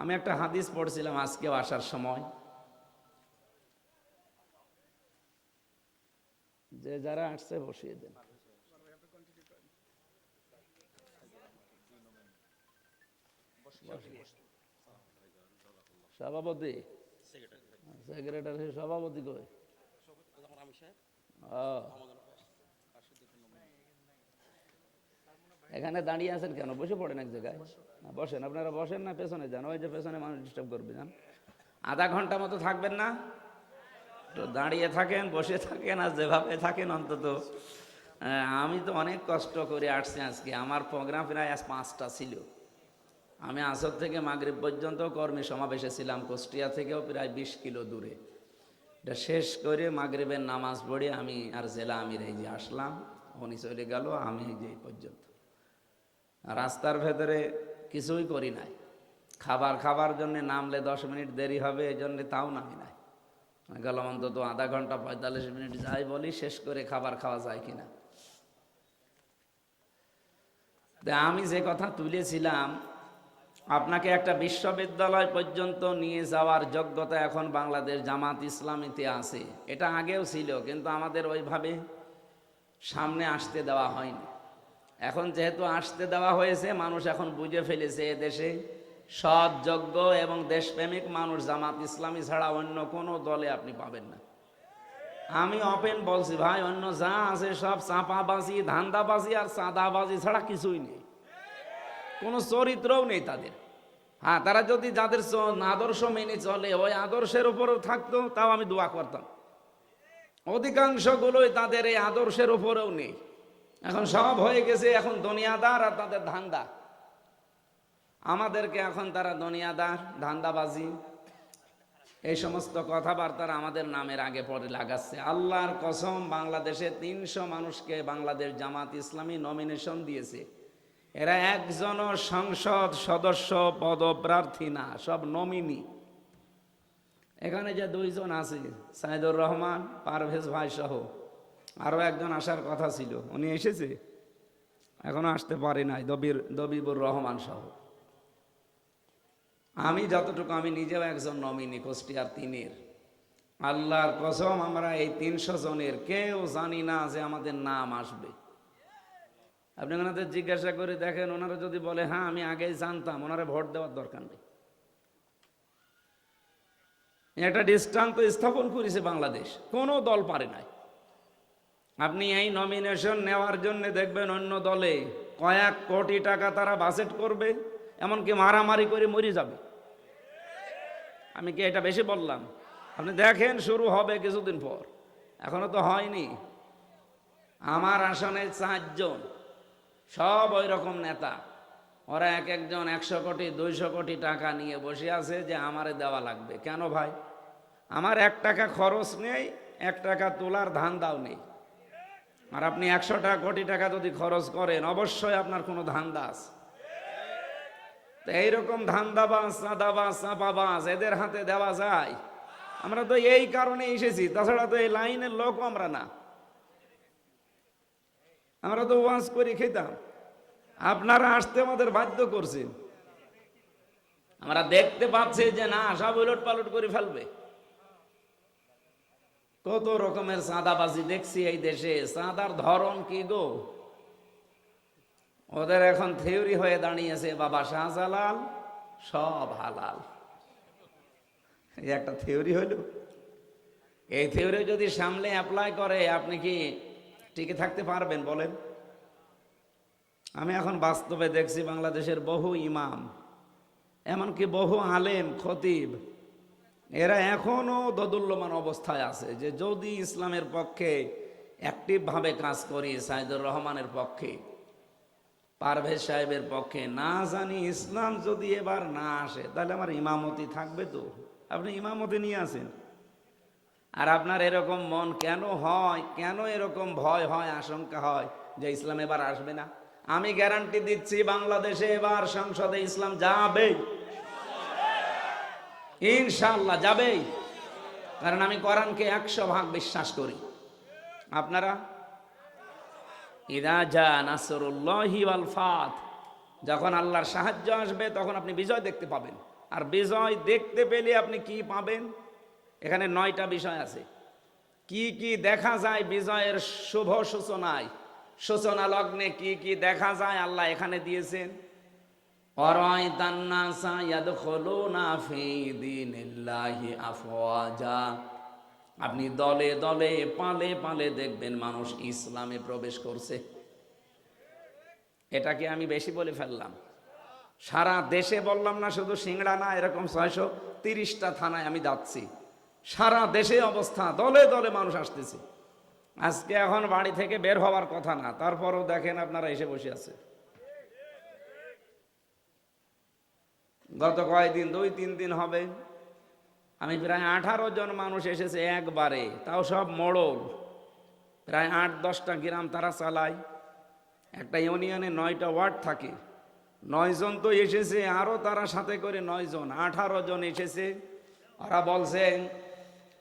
আমি একটা হাদিস পড়ছিলাম আজকেও আসার সময়। যে যারা আসছে বসিয়ে দেন। সভাপতি। সেক্রেটারি। সভাপতি কই? ও। এখানে দাঁড়িয়ে আছেন কেন? বসে পড়েন এক জায়গায়। বসেন, আপনারা বসেন না, পেছনে যান। ওই যে পেছনে মানুষ ডিস্টার্ব করবে, যান। আধা ঘণ্টা মতো থাকবেন না? তো দাঁড়িয়ে থাকেন, বসে থাকেন, আর যেভাবে থাকেন অন্তত। আমি তো অনেক কষ্ট করে আসছি আজকে। আমার প্রোগ্রাম প্রায় আজ পাঁচটা ছিল। আমি আসর থেকে মাগরিব পর্যন্ত কর্মী সমাবেশে ছিলাম। কুষ্টিয়া থেকেও প্রায় বিশ কিলো দূরে। এটা শেষ করে মাগরিবের নামাজ পড়ে আমি আর জেলা আমির এই যে আসলাম। উনি চলে গেল, আমি এই যে পর্যন্ত। রাস্তার ভেতরে কিছুই করি নাই। খাবার খাবার জন্য নামলে দশ মিনিট দেরি হবে, এই জন্যে তাও নামি নাই। গেলাম অন্তত আধা ঘণ্টা, পঁয়তাল্লিশ মিনিট যাই বলি, শেষ করে খাবার খাওয়া যায় কিনা। আমি যে কথা তুলেছিলাম, আপনাকে একটা বিশ্ববিদ্যালয় পর্যন্ত নিয়ে যাওয়ার যোগ্যতা এখন বাংলাদেশ জামাত ইসলামীতে আছে। এটা আগেও ছিল, কিন্তু আমাদের ওইভাবে সামনে আসতে দেওয়া হয়নি। এখন যেহেতু আসতে দেওয়া হয়েছে, মানুষ এখন বুঝে ফেলেছে দেশে সৎ, যোগ্য এবং দেশপ্রেমিক মানুষ, জামাত ইসলামী ছাড়া অন্য কোনো দলে আপনি পাবেন না। আমি অপেন বলছি, ভাই, অন্য যা আছে সব চাপাবাজি, ধান্দাবাজি আর চাঁদাবাজি ছাড়া কিছুই নেই। কোনো চরিত্রও নেই তাদের। হ্যাঁ তারা যদি যাদের আদর্শ মেনে চলে, ওই আদর্শের উপরেও থাকতো, তাও আমি দোয়া করতাম। অধিকাংশগুলোই তাদের এই আদর্শের উপরেও নেই। এখন সব হয়ে গেছে, এখন দুনিয়াদার আর তাদের ধান্দা। আমাদেরকে এখন তারা দুনিয়াদার, ধান্দাবাজি। এই সমস্ত কথাবার্তার আমাদের নামের আগে পরে লাগাচ্ছে। আল্লাহর কসম, বাংলাদেশে তিনশো মানুষকে বাংলাদেশ জামাত ইসলামী নমিনেশন দিয়েছে। এরা একজনও সংসদ সদস্য, পদপ্রার্থী না, সব নমিনি এখানে যে দুইজন আছে, সাইদুর রহমান, পারভেজ ভাই সহ আরও একজন আসার কথা ছিল। উনি এসেছে। এখনও আসতে পারে নাই, দবির, দবিবুর রহমান সহ। আমি যতটুকু, আমি নিজেও একজন নমিনি, কুষ্টিয়ার তিনের। আল্লাহর কসম, আমরা এই তিনশো জনের, কেউ জানি না যে আমাদের নাম আসবে। আপনি ওনাদের জিজ্ঞাসা করে দেখেন, ওনারা যদি বলে হ্যাঁ আমি আগেই জানতাম, ওনারা ভোট দেওয়ার দরকার নেই। একটা দৃষ্টান্ত স্থাপন করেছে বাংলাদেশ। কোনো দল পারে নাই। আপনি এই নমিনেশন নেওয়ার জন্য দেখবেন অন্য দলে কয়েক কোটি টাকা তারা বাজেট করবে, এমনকি মারামারি করে মরে যাবে। আমি কি এটা বেশি বললাম? আপনি দেখেন শুরু হবে কিছুদিন পর। এখনও তো হয়নি। আমার আসনে চারজন। সব ওই রকম নেতা। ওরা এক একজন একশো কোটি, দুইশো কোটি টাকা নিয়ে বসে আছে যে আমারে দেওয়া লাগবে। কেন ভাই? আমার এক টাকা খরচ নেই, এক টাকা তোলার ধান দাও নেই। আর আপনি একশো টাকা, কোটি টাকা যদি খরচ করেন, অবশ্যই আপনার কোনো ধান্দা আছে। তো এইরকম ধান্দাবাজ চাঁদাবাজ চাপাবাজ এদের হাতে দেওয়া যায়। আমরা তো এই কারণে এসেছি, তাছাড়া তো এই লাইনের লোক আমরা না। আমরা তো ওয়াজ করে, খেতাম। আপনারা আসতে আমাদের বাধ্য করছেন। আমরা দেখতে পাচ্ছি যে না, সব উলট পালট করে ফেলবে। কত রকমের চাঁদাবাজি দেখছি এই দেশে। চাঁদার ধরন কি গো? ওদের এখন থিওরি হয়ে দাঁড়িয়েছে, বাবা শাহজালাল সব হালাল। একটা থিওরি হইল এই থিওরি যদি সামনে অ্যাপ্লাই করে, আপনি কি টিকে থাকতে পারবেন বলেন? আমি এখন বাস্তবে দেখছি বাংলাদেশের বহু ইমাম, এমনকি বহু আলেম, খতিব এরা এখনও দদুল্যমান অবস্থায় আছে যে যদি ইসলামের পক্ষে অ্যাক্টিভভাবে কাজ করি, সাইদুর রহমানের পক্ষে, পারভেজ সাহেবের পক্ষে, না জানি ইসলাম যদি এবার না আসে, তাহলে আমার ইমামতি থাকবে তো। আপনি ইমামতি নিয়ে আসেন। আর আপনার এরকম মন কেন হয়, কেন এরকম ভয় হয়, আশঙ্কা হয় যে ইসলাম এবার আসবে না? আমি গ্যারান্টি দিচ্ছি, বাংলাদেশে এবার সংসদে ইসলাম যাবে। ইনশাল্লাহ যাবেই। কারণ আমি কোরআনকে একশো ভাগ বিশ্বাস করি। আপনারা? ইদা যা নাসরুল্লাহি ওয়াল ফাত। যখন আল্লাহর সাহায্য আসবে, তখন আপনি বিজয় দেখতে পাবেন। আর বিজয় দেখতে পেলে আপনি কি পাবেন? এখানে নয়টা বিষয় আছে। কি কি দেখা যায় বিজয়ের শুভ সূচনায়? সূচনা লগ্নে কি কি দেখা যায় আল্লাহ এখানে দিয়েছেন? আপনি দলে দলে, পালে পালে দেখবেন মানুষ ইসলামে প্রবেশ করছে। এটাকে আমি বেশি বলে ফেললাম। সারা দেশে বললাম না, শুধু সিংড়া না, এরকম ছয়শো তিরিশটা থানায় আমি যাচ্ছি। সারা দেশে অবস্থা, দলে দলে মানুষ আসতেছে। আজকে এখন বাড়ি থেকে বের হওয়ার কথা না, তারপরও দেখেন আপনারা এসে বসে আছে। গত কয়েকদিন দুই, তিন দিন হবে। আমি প্রায় আঠারো জন মানুষ এসেছে একবারে, তাও সব মোড়ল। প্রায় আট, দশটা গ্রাম তারা চালায়। একটা ইউনিয়নে নয়টা ওয়ার্ড থাকে। নয়জন তো এসেছে আরও তারা সাথে করে নয়জন আঠারো জন এসেছে। ওরা বলছে,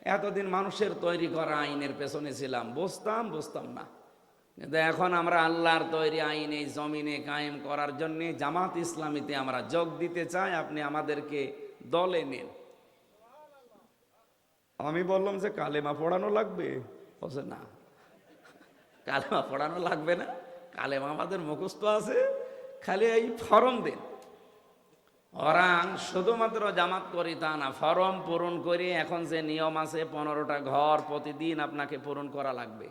এতদিন মানুষের তৈরি করা আইনের পেছনে ছিলাম। বুঝতাম বুঝতাম না। কিন্তু এখন আমরা আল্লাহর তৈরি আইন এই জমিনে কায়েম করার জন্যে জামাত ইসলামীতে আমরা যোগ দিতে চাই আপনি আমাদেরকে দলে নিন। আমি বললাম যে কালেমা পড়ানো লাগবে? বলছে না। কালেমা পড়ানো লাগবে না। কালেমা আমাদের মুখস্থ আছে। খালি এই ফরম দেন। ওরা শুধুমাত্র জামাত করি তা না ফরম পূরণ করে এখন যে নিয়ম আছে পনেরোটা ঘর প্রতিদিন আপনাকে পূরণ করা লাগবে।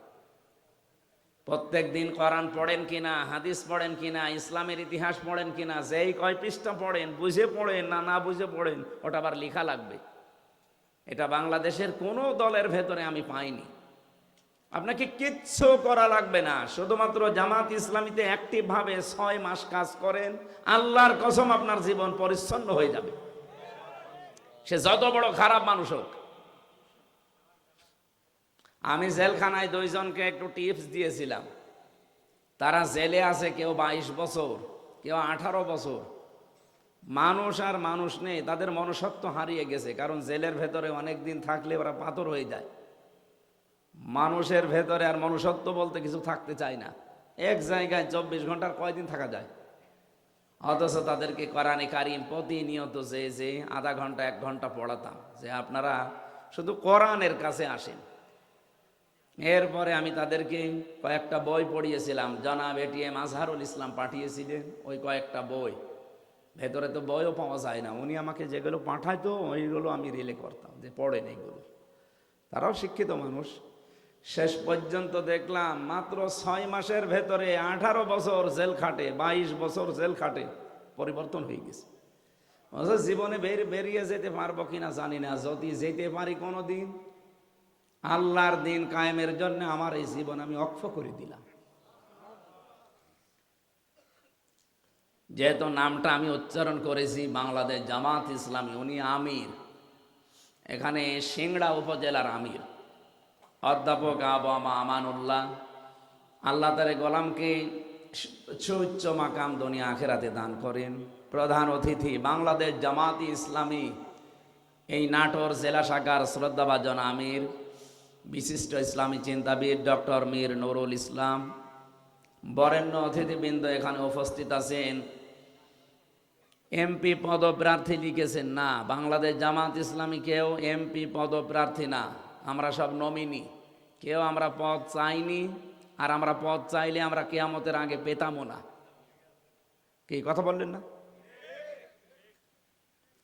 প্রত্যেক দিন কোরআন পড়েন কিনা, হাদিস পড়েন কিনা, ইসলামের ইতিহাস পড়েন কিনা, যেই কয় পৃষ্ঠা পড়েন, বুঝে পড়েন না না বুঝে পড়েন, ওটা আবার লেখা লাগবে। এটা বাংলাদেশের কোনো দলের ভেতরে আমি পাইনি। আপনাকে কিচ্ছু করা লাগবে না। শুধুমাত্র জামাত ইসলামীতে অ্যাক্টিভ ভাবে ছয় মাস কাজ করেন, আল্লাহর কসম আপনার জীবন পরিচ্ছন্ন হয়ে যাবে। সে যত বড় খারাপ মানুষ হোক। আমি জেলখানায় দুইজনকে একটু টিপস দিয়েছিলাম। তারা জেলে আছে কেউ বাইশ বছর, কেউ আঠারো বছর। মানুষ আর মানুষ নেই, তাদের মনুষ্যত্ব হারিয়ে গেছে, কারণ জেলের ভেতরে অনেক দিন থাকলে ওরা পাথর হয়ে যায়। মানুষের ভেতরে আর মনুষ্যত্ব বলতে কিছু থাকতে চায় না। এক জায়গায় চব্বিশ ঘণ্টার কয়দিন থাকা যায়? অথচ তাদেরকে কোরআনে কারিম প্রতিনিয়ত যে যে, আধা ঘণ্টা, এক ঘণ্টা পড়াতাম। যে আপনারা শুধু কোরআনের কাছে আসেন। এরপরে আমি তাদেরকে কয়েকটা বই পড়িয়েছিলাম। জনাব এটিএম আজহারুল ইসলাম পাঠিয়েছিলেন ওই কয়েকটা বই। ভেতরে তো বইও পাওয়া যায় না। উনি আমাকে যেগুলো পাঠাইতো ওইগুলো আমি রিলে করতাম যে পড়েন এইগুলো তারাও শিক্ষিত মানুষ। শেষ পর্যন্ত দেখলাম মাত্র ছয় মাসের ভেতরে আঠারো বছর জেল খাটে, বাইশ বছর জেল খাটে, পরিবর্তন হয়ে গেছে। জীবনে বেরিয়ে যেতে পারব কিনা জানি না। যদি যেতে পারি কোনো দিন আল্লাহর দিন কায়েমের জন্য আমার এই জীবন আমি অক্ষ করে দিলাম। যেহেতু নামটা আমি উচ্চারণ করেছি, বাংলাদেশ জামাত ইসলামী, উনি আমির। এখানে সিংড়া উপজেলার আমির। অধ্যাপক আবামা আমানুল্লাহ। আল্লাহ তারে গোলামকে সুউচ্চ মাকাম দুনিয়া আখেরাতে দান করেন। প্রধান অতিথি বাংলাদেশ জামাতি ইসলামী। এই নাটোর জেলা শাখার শ্রদ্ধাভাজন আমির। বিশিষ্ট ইসলামী চিন্তাবিদ ডক্টর মীর নুরুল ইসলাম। বরেণ্য অতিথিবৃন্দ এখানে উপস্থিত আছেন। এমপি পদপ্রার্থী লিখেছেন, না, বাংলাদেশ জামাত ইসলামী কেউ এমপি পদপ্রার্থী না। আমরা সব নমিনি। কেউ আমরা পদ চাইনি আর আমরা পদ চাইলে আমরা কেয়ামতের আগে পেতামও না। কি, কথা বললেন না?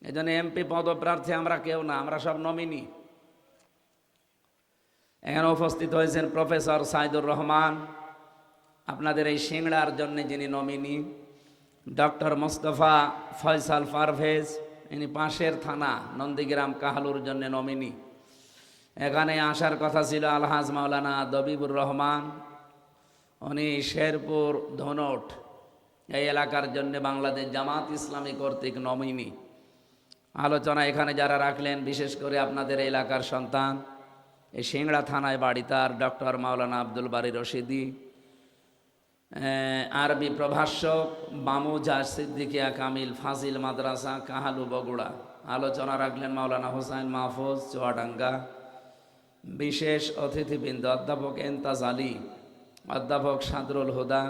এই জন্য এমপি পদপ্রার্থী আমরা কেউ না, আমরা সব নমিনি। এখানে উপস্থিত হয়েছেন প্রফেসর সাইদুর রহমান, আপনাদের এই সিংড়ার জন্য যিনি নমিনি ডক্টর মোস্তফা ফয়সাল পারভেজ, ইনি পাশের থানা, নন্দীগ্রাম কাহালুর জন্য নমিনি এখানে আসার কথা ছিল আলহাজ মাওলানা দবিবুর রহমান, উনি শেরপুর ধনট, এই এলাকার জন্য বাংলাদেশ জামাত ইসলামী কর্তৃক নমিনি আলোচনা এখানে যারা রাখলেন, বিশেষ করে আপনাদের এলাকার সন্তান। এই সিংড়া থানায় বাড়ি তার ডক্টর মাওলানা আব্দুল বারি রশিদি। আরবি প্রভাষক বামুজা সিদ্দিকিয়া কামিল ফাজিল মাদ্রাসা কাহালু বগুড়া। আলোচনা রাখলেন মাওলানা হোসাইন মাহফুজ, চুয়াডাঙ্গা। বিশেষ অতিথিবৃন্দ, অধ্যাপক এন্তাজ আলী, অধ্যাপক সাদরুল হুদা।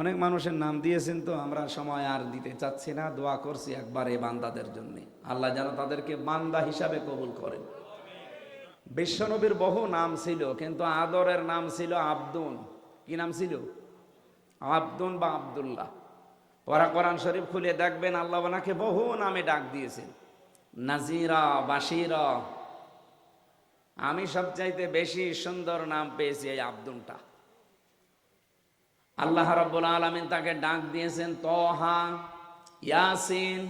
অনেক মানুষের নাম দিয়েছেন তো, আমরা সময় আর দিতে চাচ্ছি না, দোয়া করছি একবার এই বান্দাদের জন্যে। আল্লাহ যেন তাদেরকে বান্দা হিসাবে কবুল করেন। বিশ্বনবীর বহু নাম ছিল, কিন্তু আদরের নাম ছিল আব্দুন। কি নাম ছিল? আব্দুন বা আব্দুল্লাহ। পরা কোরআন শরীফ খুলে দেখবেন আল্লাহ ওনাকে বহু নামে ডাক দিয়েছেন। নাজিরা বাসিরা আমি সবচাইতে বেশি সুন্দর নাম পেয়েছি এই আব্দুলটা আল্লাহ রব্বুল আলমিন তাকে ডাক দিয়েছেন তহা ইয়াসিন,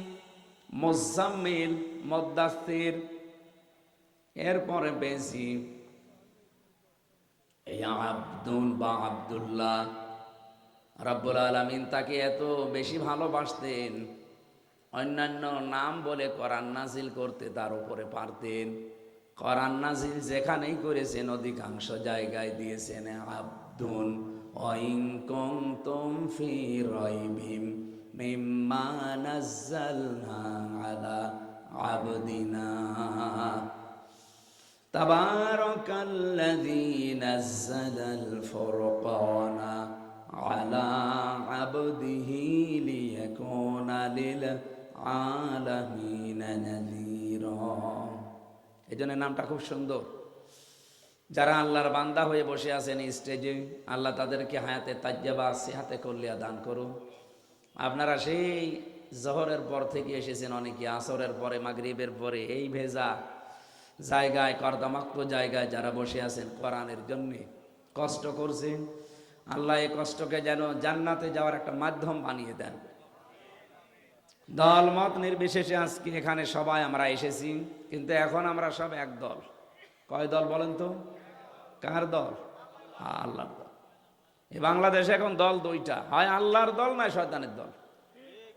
মোজাম্মিল মদ্দাস্তির এরপরে পেয়েছি এই আব্দুল বা আব্দুল্লাহ। রব্বুল আলমিন তাকে এত বেশি ভালোবাসতেন, অন্যান্য নাম বলে করান নাজিল করতে তার উপরে পারতেন। করান নাজিল যেখানেই করেছেন, অধিকাংশ জায়গায় দিয়েছেন আব্দুন। অইং কুনতুম ফি রাইবিম মিম্মা নাজ্জালনা আলা আবদিনা। تبارك الذي نزل الفرقان على عبده ليكون للعالمين نذيرا এই জন্য নামটা খুব সুন্দর যারা আল্লাহর বান্দা হয়ে বসে আছেন এই স্টেজে আল্লাহ তাদেরকে হায়াতে তাজ্জাবা হাতে করলিয়া দান করুন আপনারা সেই জহরের পর থেকে এসেছেন অনেকে আসরের পরে মাগরিবের পরে এই ভেজা জায়গায় কর্দমাক্ত জায়গায় যারা বসে আছেন কোরআনের জন্যে কষ্ট করছেন, আল্লাহ এই কষ্টকে যেন জান্নাতে যাওয়ার একটা মাধ্যম বানিয়ে দেন। দল মত নির্বিশেষে আজকে এখানে সবাই আমরা এসেছি, কিন্তু এখন আমরা সব এক দল। কয় দল বলেন তো? কার দল? আল্লাহর দল। এই বাংলাদেশে এখন দল দুইটা, হয় আল্লাহর দল নয় শয়তানের দল?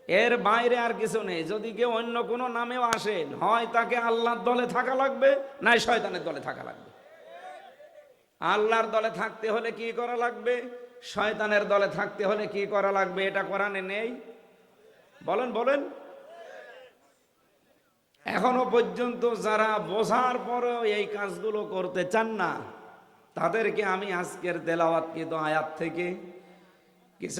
এর বাইরে আর কিছু নেই। যদি কেউ অন্য কোনো নামেও আসেন হয় তাকে আল্লাহর দলে থাকা লাগবে, নাই শয়তানের দলে থাকা লাগবে। আল্লাহর দলে থাকতে হলে কি করা লাগবে? শয়তানের দলে থাকতে হলে কি করা লাগবে? এটা কোরআনে নেই। বলেন বলেন। এখনও পর্যন্ত যারা বোঝার পরেও এই কাজগুলো করতে চান না, তাদেরকে আমি আজকের তেলাওয়াতকৃত আয়াত থেকে